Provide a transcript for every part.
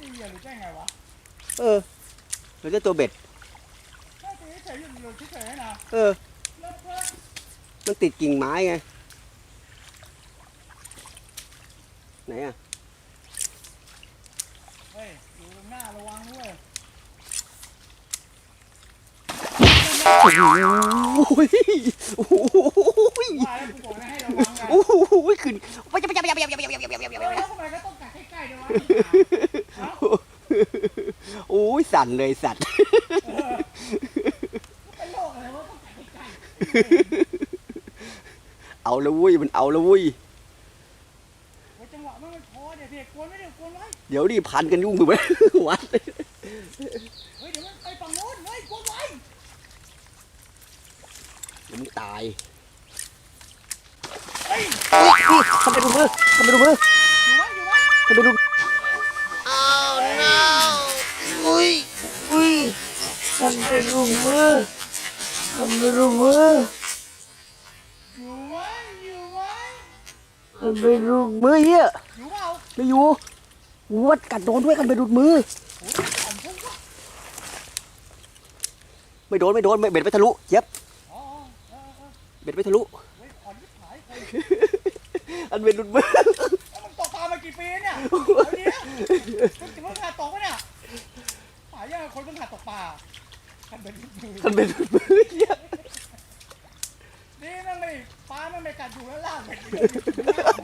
ตีเหยื่อหรือแจ้งไงวะเออหรือจะตัวเบ็ด แค่ตีเฉยๆหยุดหยุดเฉยๆนะเออเลิกเลิกมันติดกิ่งไม้ไง ไหนอะ เฮ้ยอยู่ตรงหน้าระวังด้วยโอ้โหโอ้โหว่าแล้วกูบอก สั่นเลยสัตว์เออเป็นโรคอะไรวะต้องกัดใกล้เอาละวุ้ยมันเอาละวุ้ยๆโอ้ยจังหวะมันไม่พอเดี๋ยวเด็กกวนไม่เดี๋ยวกวนไว้เดี๋ยวดิพันกันยุ่งมือไปวัด เฮ้ยเดี๋ยวมันไปฝั่งโน้นเฮ้ยกวนไว้เดี๋ยวมึงตายเฮ้ยอุ๊ยอุ๊ยทำไปดูมือทำไปดูมืออยู่ไว้อยู่ไว้ทำไปดู มันเป็นรูมเมอร์มันเป็นรูมเมอร์มันเป็นรูมมือเฮียไม่อยู่วัดกัดโดนด้วยกันไปดูดมือ ไม่โดนไม่โดนไม่เบ็ดไม่ทะลุเย็บเบ็ดไม่ทะลุอันเบ็ดหลุดมือมันกปลามากี่ปีเนี่ยเดี๋ยวนี้มันถึงเพิ่งขาดตกเนี่ยหายยังคนเพิ่งขาดตกปลา คันเป็นมืออันเบ็ดดูดมือเหี้ยนี่แม่งไม่ปลาแม่งไม่กัดอยู่แล้วล่างเบ็ด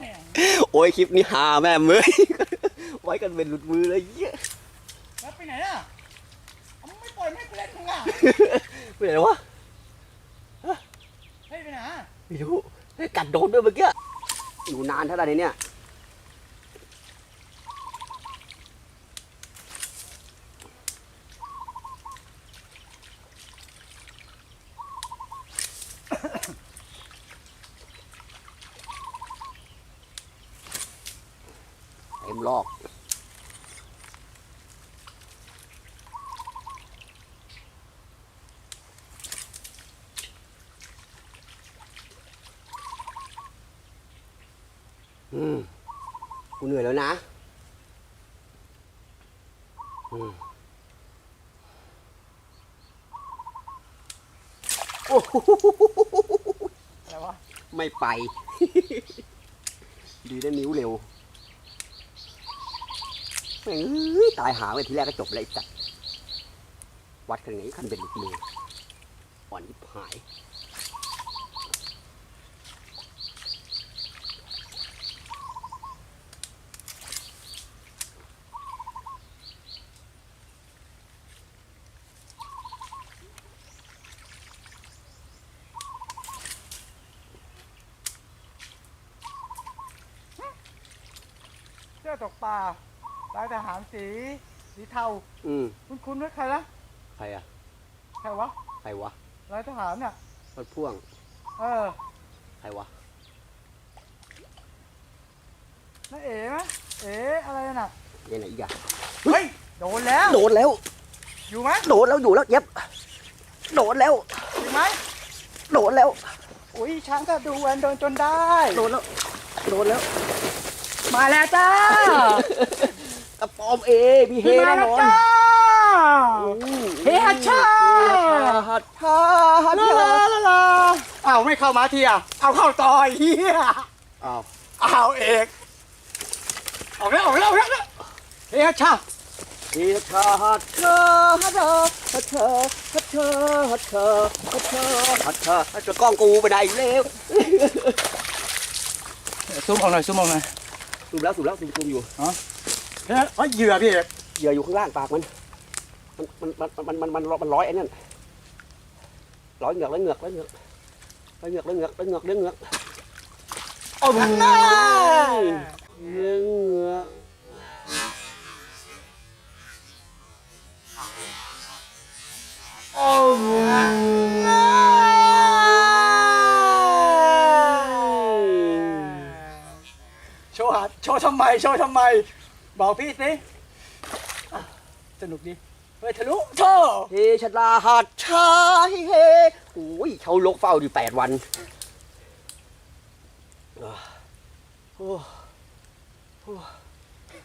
แหงโอ้ยคลิปนี้ฮาแม่เมยไว้กันเบ็ดหลุดมือเลยเหี้ยแล้วไปไหนอะเอามึงไม่ปล่อยไม่ให้กูเล่นมึงอะไปไหนวะเฮ้ยไปไหนอะไม่รู้เฮ้ยกัดโดนด้วยเมื่อกี้อยู่นานเท่าไหร่เนี่ย ลอก อืม กูเหนื่อยแล้วนะ อืม โอ้โหอะไรวะ ไม่ไป ดีได้นิ้วเร็วแม่ง เอ้ยตายหาไปทีแรกก็จบเลยไอ้สัตว์วัดกันไหนคันเป็นลุดมืออ่อนยิบหายเสื้อตกปลา ลายทหารสีสีเทาอืมคุณคุณว่าใครนะใครอะใครวะใครวะลายทหารเนี่ยรถพ่วง เออใครวะนั่นเอ๋ไหมเอ๋อะไรน่ะยังไงอีกอะเฮ้ยโดนแล้วโดนแล้ว อยู่ไหมโดนแล้วอยู่แล้วเย็บ โดนแล้วอยู่ไหมโดนแล้วอุ้ยช้างก็ดูแวนโดนจนได้ โดนแล้ว โดนแล้ว มาแล้วจ้า กระปอมเอมีเฮมาแน่แล้นวอนจ้าอืมเฮฮัชชาฮัทชาฮัทลาชาลาลาลาเอาไม่เข้ามาทีอะเอาเข้าต่อยเฮียอ้าวเอาเอกออกแล้วออกแล้วออกแล้วเฮฮัชชาเฮชาฮัทชาฮัทชาฮัทชาฮัทชาฮัทชาฮัทชาฮัทชาฮัทชากล้องกูไปไหนอีกแล้วซูมออกหน่อยซูมออกหน่อย สูบแล้วสูบแล้วสูบสูบอยู่ เฮ้ยเหยื่อพี่เอกเหยื่ออยู่ข้างล่างปากมันมัน มันมันมันมันมันมันร้อยไอ้นั่นร้อยเหงือกร้อยเหงือกร้อยเหงือกร้อยเหงือกร้อยเหงือกร้อยเหงือกร้อยเหงือกโอ้โหเหงือกเหงือกโอ้โหโชว์หัดโชว์ทำไม โชว์ทำไม บอกพี่สิอะสนุกดีเฮ้ยทะลุโชว์เฮชลาหัดชาเฮเฮโอ้ยเขาลกเฝ้าอยู่แปดวันอะโอ้โอ้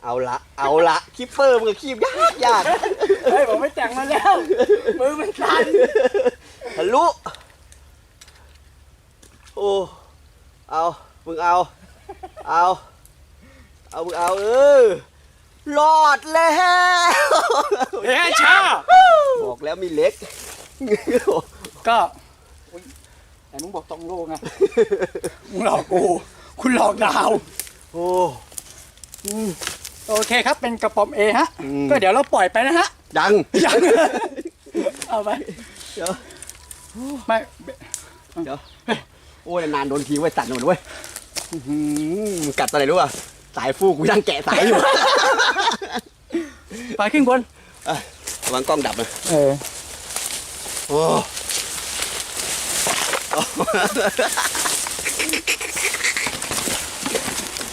เอาละ เอาละคีปเปอร์มึงก็คีบยากยากเฮ้ยผมไม่แต่งมาแล้ว มือมันสั่นทะลุโอ้เอามึงเอา เอา เอามึงเอาเออ รอดแล้วเฮ้ยชาบอกแล้วมีเหล็ก ก็อุ๊ยไหนมึงบอกตองโลไงมึงหลอกกู คุณหลอกดาว โอ้โอเคครับเป็นกระป๋อมเอฮะอืมก็เดี๋ยวเราปล่อยไปนะฮะ ยัง ยัง เอาไป เดี๋ยว ไม่ เดี๋ยว โอ้ยนานๆโดนทีไว้ยสั่นหมดเว้ยอื้อหือกัดตอนไหนรู้ป่ะ สายฟูกูนั่งแกะสายอยู่ ไปขึ้นบนวางกล้องดับเลยเออโอ้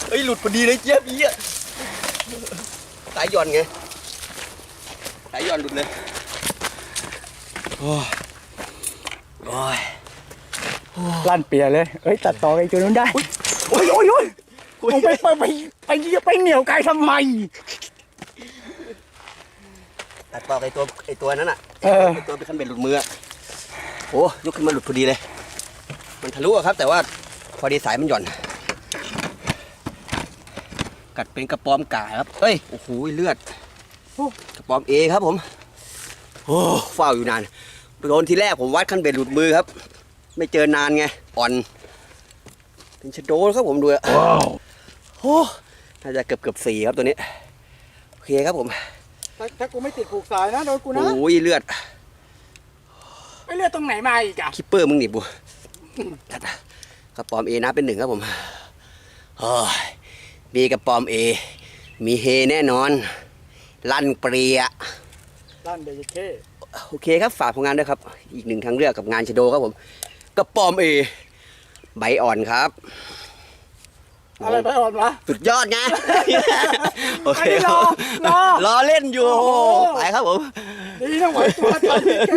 เฮ้ยหลุดพอดีเลยเจี๊ยบอีอะสายหย่อนไงสายหย่อนหลุดเลยโอ้ยโอ้ยลั่นเปียเลยเอ้ยตัดต่อไอ้ตัวนู้นได้ โอ้ยโอ้ยโอ้ย มึงไปไปไปไปไปเหนียวไกลทำไม ตัดต่อไอตัวไอตัวนั้นอะเออ ไอตัวเป็นคันเบ็ดหลุดมืออะโอ้ยกขึ้นมาหลุดพอดีเลย มันทะลุอะครับ แต่ว่าพอดีสายมันหย่อน กัดเป็นกระปอมก่าครับเอ้ยโอ้โหเลือดโอ้กระปอมเอครับผมโอ้เฝ้าอยู่นานโดนทีแรกผมวัดคันเบ็ดหลุดมือครับ ไม่เจอนานไงอ่อน เป็นชะโดครับผมดูอะ โอ้น่าจะเกือบเกือบสี่ครับตัวนี้ โอเคครับผม ถ้าถ้ากูไม่ติดผูกสายนะโดนกูนะโอ้ยเลือดไอ้เลือดตรงไหนมาอีกอะคิปเปอร์มึงหนีบบัวกระปอมเอนะเป็นหนึ่งครับผมโอ้ยมีกระปอมเอ มีเฮแน่นอน ลั่นเปรียลั่นเดยเคโอเคครับฝากผลงานด้วยครับ อีกหนึ่งทางเลือกกับงานชะโดครับผม กระปอมเอ ใบอ่อนครับ อะไรไปอ่อนวะ สุดยอดไง โอเคอันนี้รอรอ รอเล่นอยู่โอ้โหไปครับผม ดีนะไหวตัวตอนเดยเค